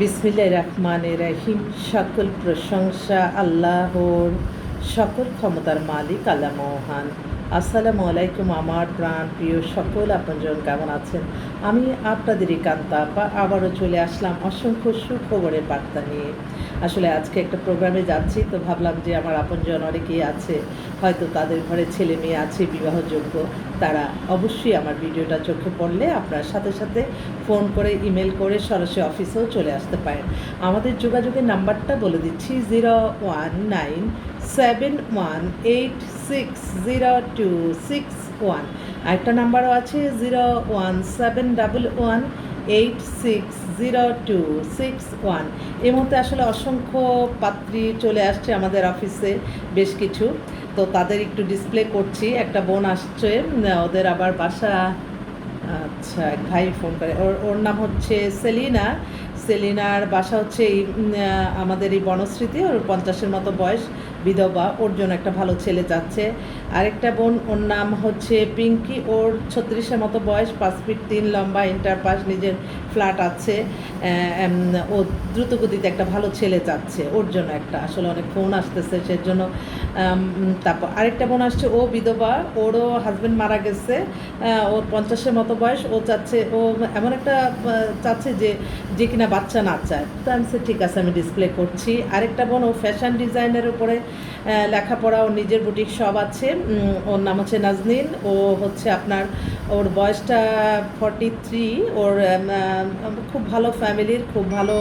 বিসমিল্লাহ রহমান রাহিম। সকল প্রশংসা আল্লাহর সকল ক্ষমতার মালিক আল্লাহ মহান। আসসালামু আলাইকুম আমার প্রাণ প্রিয় সকল আপনজন, কেমন আছেন? আমি আপনাদেরই কান্তা আপা আবারও চলে আসলাম অসংখ্য সুখবরের বার্তা নিয়ে। আসলে আজকে একটা প্রোগ্রামে যাচ্ছি, তো ভাবলাম যে আমার আপনজন অনেকেই আছে, হয়তো তাদের ঘরে ছেলে মেয়ে আছে, বিবাহযোগ্য, তারা অবশ্যই আমার ভিডিওটা চোখে পড়লে আপনার সাথে সাথে ফোন করে ইমেল করে সরাসরি অফিসেও চলে আসতে পারেন। আমাদের যোগাযোগের নাম্বারটা বলে দিচ্ছি, zero one nine seven one eight six zero two six one আরেকটা নাম্বারও আছে zero one seven double one eight six zero two six one এই মুহূর্তে আসলে অসংখ্য পাত্রী চলে আসছে আমাদের অফিসে, বেশ কিছু। তো তাদের একটু ডিসপ্লে করছি। একটা বোন আসছে, ওদের আবার বাসা। আচ্ছা এক ভাই ফোন করে। ওর ওর নাম হচ্ছে সেলিনা। সেলিনার বাসা হচ্ছে এই আমাদের এই বনশ্রীতে, ওর পঞ্চাশের মতো বয়স। বিধবা, ওর জন্য একটা ভালো ছেলে যাচ্ছে। আরেকটা বোন, ওর নাম হচ্ছে পিঙ্কি। ওর ছত্রিশের মতো বয়স, পাঁচ ফিট তিন লম্বা ইন্টার পাস, নিজের ফ্ল্যাট আছে। ও দ্রুতগতিতে একটা ভালো ছেলে চাচ্ছে ওর জন্য একটা। আসলে অনেক ফোন আসতেছে সেজন্য। জন্য তারপর আরেকটা বোন আসছে, ও বিধবা, ওরও হাজবেন্ড মারা গেছে। ওর পঞ্চাশের মতো বয়স, ও চাচ্ছে, ও এমন একটা চাচ্ছে যে যে কিনা বাচ্চা না চায়। তো আমি ঠিক আছে, আমি ডিসপ্লে করছি। আরেকটা বোন, ও ফ্যাশন ডিজাইনের উপরে লেখাপড়া, ওর নিজের বুটিক সব আছে। ওর নাম হচ্ছে নাজনীন। ও হচ্ছে আপনার, ওর বয়সটা ফর্টি থ্রি ওর খুব ভালো ফ্যামিলির, খুব ভালো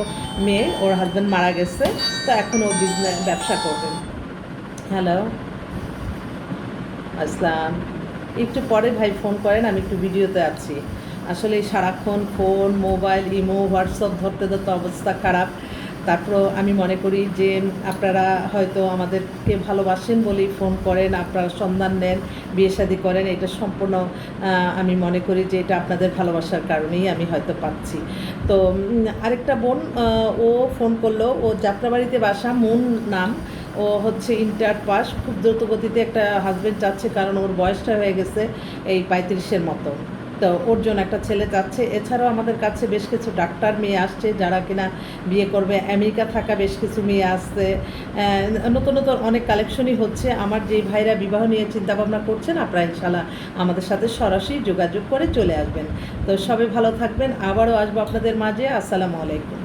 মেয়ে। ওর হাজব্যান্ড মারা গেছে। তো এখন ও বিজনেস ব্যবসা করবেন হ্যালো আসসালাম। একটু পরে ভাই ফোন করেন, আমি একটু ভিডিওতে আছি। আসলে সারাক্ষণ ফোন মোবাইল ইমো হোয়াটসঅ্যাপ ধরতে ধরতে অবস্থা খারাপ। তারপর আমি মনে করি যে আপনারা হয়তো আমাদেরকে ভালোবাসেন বলেই ফোন করেন, আপনারা সন্ধান নেন, বিয়ে শাদি করেন, এটা সম্পূর্ণ আমি মনে করি যে এটা আপনাদের ভালোবাসার কারণেই আমি হয়তো পাচ্ছি। তো আরেকটা বোন ও ফোন করল, ও যাত্রাবাড়িতে বাসা, মুন নাম। ও হচ্ছে ইন্টার পাস, খুব দ্রুত গতিতে একটা হাজবেন্ড চাচ্ছে কারণ ওর বয়সটা হয়ে গেছে এই পঁয়ত্রিশের মতো। তো ওর জন্য একটা ছেলে যাচ্ছে। এছাড়াও আমাদের কাছে বেশ কিছু ডাক্তার মেয়ে আসছে যারা কিনা বিয়ে করবে। আমেরিকা থাকা বেশ কিছু মেয়ে আসছে। নতুন নতুন অনেক কালেকশনই হচ্ছে। আমার যে ভাইরা বিবাহ নিয়ে চিন্তা ভাবনা করছেন, আপনারা ইনশাল্লাহ আমাদের সাথে সরাসরি যোগাযোগ করে চলে আসবেন। তো সবাই ভালো থাকবেন। আবারও আসব আপনাদের মাঝে। আসসালামু আলাইকুম।